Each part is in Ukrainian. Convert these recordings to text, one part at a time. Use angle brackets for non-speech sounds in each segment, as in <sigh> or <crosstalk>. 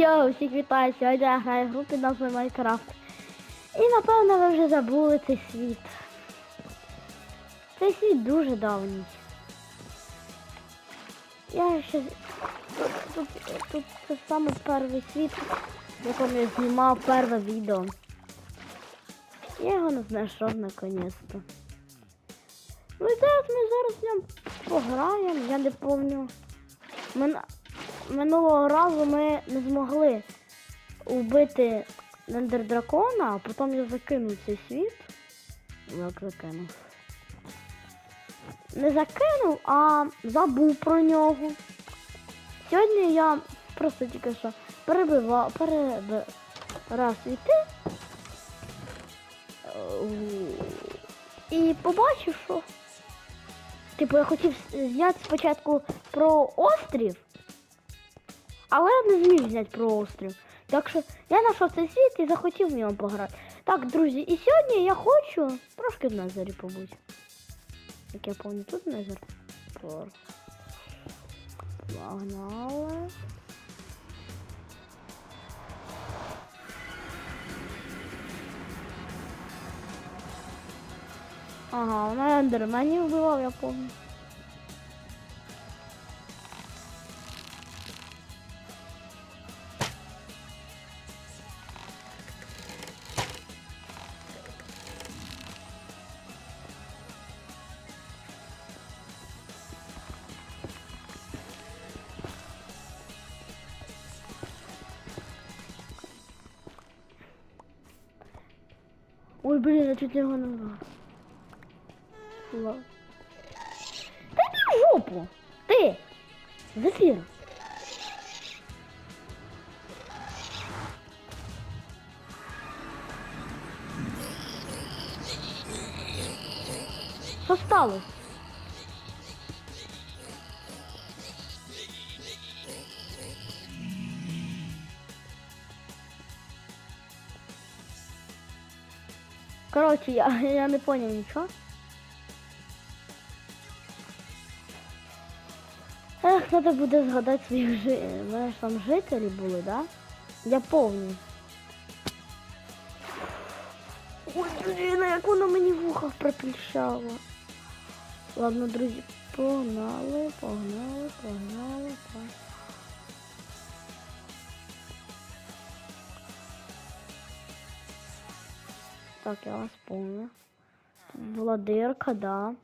Йоу, всіх вітаю, сьогодні я граю в групі назвою Майнкрафт. І напевно ви вже забули цей світ. Цей світ дуже давній. Я ще... Тут, тут, тут це саме перший світ, в якому я знімав перше відео. Я його не знайшов наконець-то. Ну і зараз ми зараз в ньому пограємо, я не пам'ятаю. Мин... Минулого разу ми не змогли вбити Нендер дракона, а потім я закинув цей світ. Як закинув? Не закинув, а забув про нього. Сьогодні я просто тільки що перебивав, перебирав світи. Е, І побачив, що. Типу, я хотів зняти спочатку про острів, але я не зміг зняти про острів. Так що я знайшов цей світ і захотів в ньому пограти. Так, друзі, і сьогодні я хочу трошки в Незері побути. Як я пам'ятаю, тут Незер. Погнали. Ага, вона ендерменів вбивав, я пам'ятаю. Ой, блин, я чуть не его назвал. Та йди в жопу! Ты! Зефир! Сталося? Короче, я, <laughs> я не понял нічого. Ех, треба буде згадати своїх жи... Знаєш, там жителі були, да? Я повний. Ой, блін, як воно мені в ухах пропільшало. Ладно, друзі, погнали, погнали, погнали, погнали. Так, я вас помню. Тут да.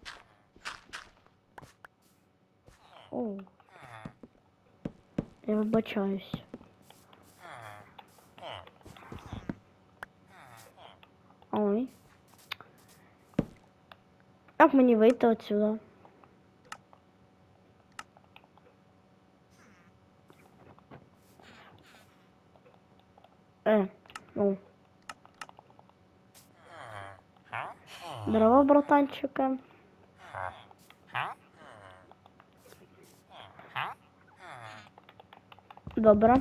О. Я вибачаюсь. Ой. Як мені вийти отсюда? Здорово, братанчика. Добре.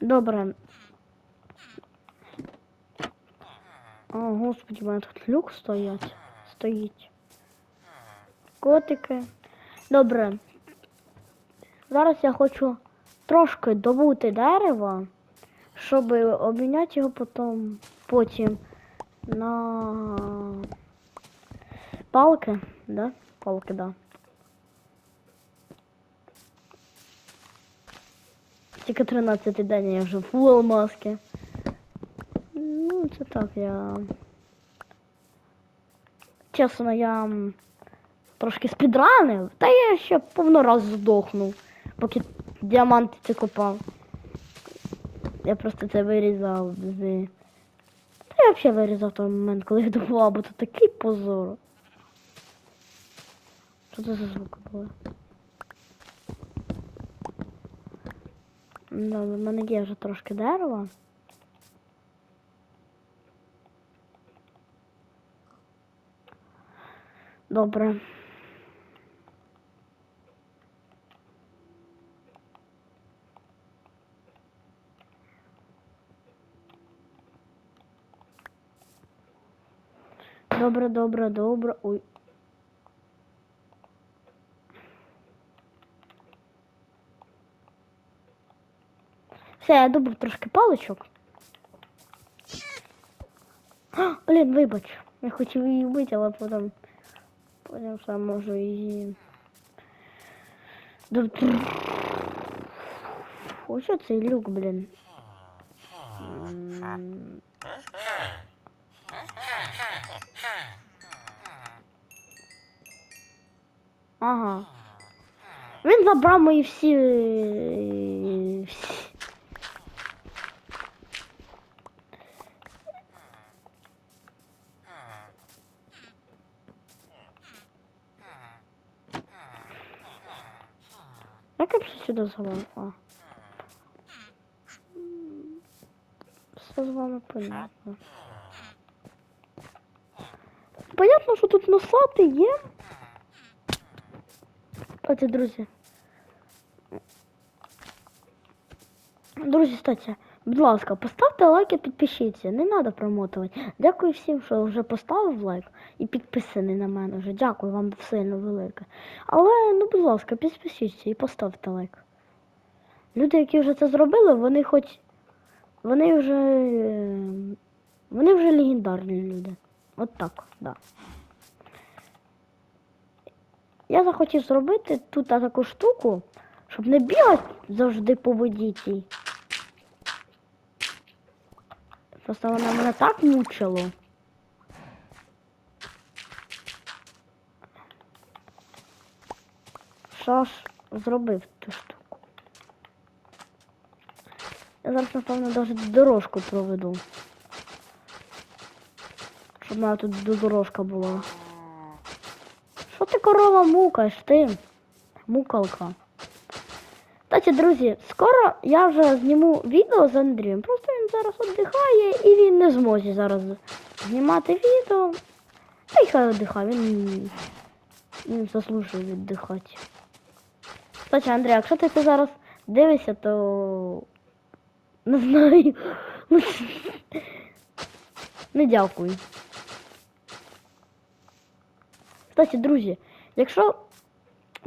Добре. О, господи, у мене тут люк стоять. Стоїть. Котики. Добре. Зараз я хочу трошки добути дерева, щоб обміняти його потім, потім на палки, да? Палки, да. Тільки 13 день я вже фул маски. Ну, це так, я. Чесно, я трошки спідранив, та я ще повно раз здохнув, поки діаманти це копав. Я просто це вирізав з. Та я взагалі вирізав той момент, коли я добував, бо це такий позор. Що це за звуки були? Да, в мене є вже трошки дерева. Добре. Добре, добре, добре. Ой. Все, я добув трошки паличок. <gasps> Блін, вибач. Я хотів її вбити, але потім... Потім сам можу її. Доб- Ось що цей люк, блін. М. Ага. Він забрав мої всі. е, всі. сюди залазив? А. М, Все з вами понятно. Понятно, що тут носати є. Кстати, друзі. Друзі, кстати, будь ласка, поставте лайк і підпишіться. Не треба промотувати. Дякую всім, що вже поставив лайк і підписаний на мене вже. Дякую вам сильно велике. Але, ну, будь ласка, підпишіться і поставте лайк. Люди, які вже це зробили, вони хоч. Вони вже. Вони вже легендарні люди. От так, да. Я захотів зробити тут таку штуку, щоб не бігати завжди по воді Просто вона мене так мучило. Що ж зробив ту штуку? Я зараз, напевно, навіть дорожку проведу. Щоб мене тут до- дорожка була. Що ти корова мукаєш, ти? Мукалка. Кстати, друзі, скоро я вже зніму відео з Андрієм. Просто він зараз віддихає і він не зможе зараз знімати відео. Та й хай віддихає, він, він заслужує віддихати. Кстати, Андрій, якщо ти це зараз дивишся, то не знаю. Не дякую. Кстати, друзі, якщо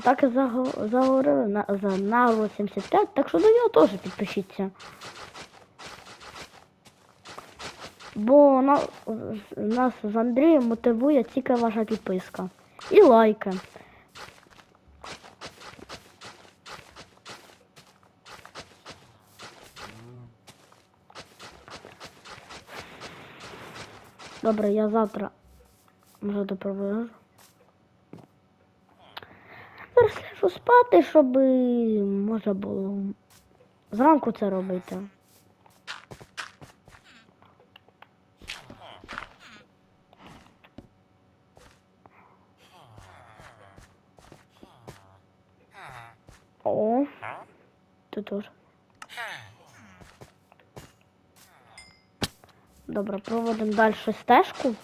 так і заго- заговорили на, за Нарво 75, так що до нього теж підпишіться. Бо на, нас з Андрієм мотивує тільки ваша підписка. І лайки. Добре, я завтра вже допровожу. Ляжу спати, щоб можна було зранку це робити. О, ти теж. Добре, проводимо далі стежку.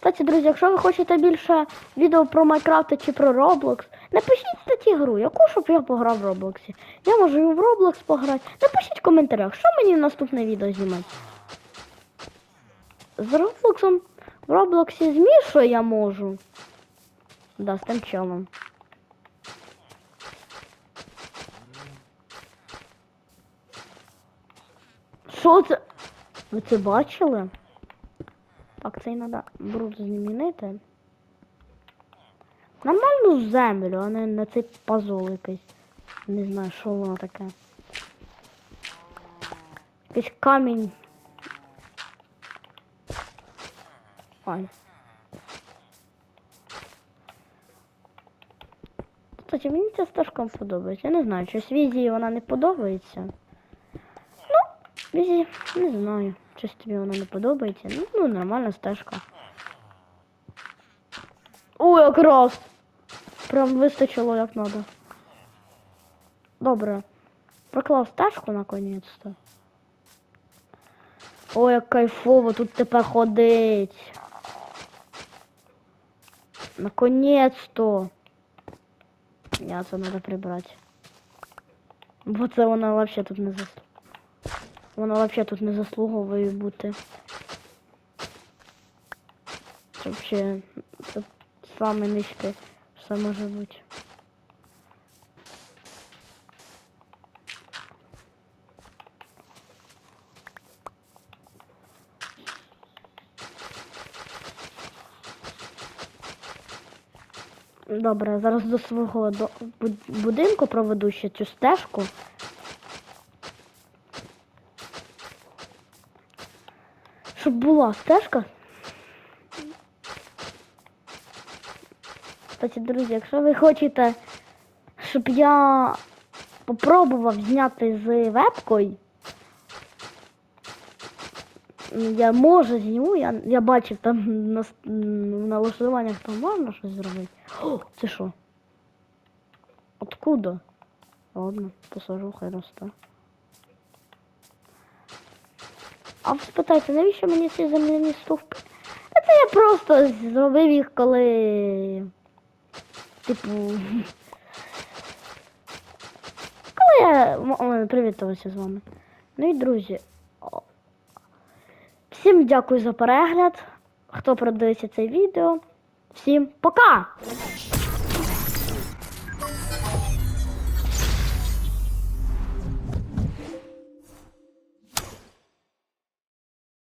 Кстати, друзі, якщо ви хочете більше відео про Майнкрафт чи про Roblox, напишіть статті гру, яку щоб я пограв в Роблоксі. Я можу і в Roblox пограти. Напишіть в коментарях, що мені наступне відео знімати. З Роблоксом в Роблоксі змішу я можу. Да, з тим челом. Що це? Ви це бачили? Так, це й треба бруд змінити. Нормальну землю, а не на цей пазол якийсь. Не знаю, що воно таке. Якийсь камінь. Ай. Кстати, мені ця стежка подобається. Я не знаю, щось візії вона не подобається. Ну, візії, не знаю. Щось тобі вона не подобається. Ну, ну нормальна стежка. О, якраз! Прям вистачило як надо. Добре. Проклав стежку наконець-то. Ой, як кайфово тут тепер ходить. Наконець-то. Я це треба прибрати. Бо це вона взагалі тут не заслужила. Вона взагалі тут не заслуговує бути. Це взагалі це саме низьке, все може бути. Добре, зараз до свого будинку проведу ще цю стежку. Щоб була стежка. Кстати, друзі, якщо ви хочете, щоб я попробував зняти з вебкою, я можу зніму, я, я бачив там на, в налаштуваннях там можна щось зробити. О, це що? Откуда? Ладно, посажу, хай росте. А ви спитайте, навіщо мені ці земляні стовпи? Це я просто зробив їх, коли. Типу. Коли я м- м, привітався з вами. Ну і друзі. Всім дякую за перегляд. Хто продивився це відео. Всім пока!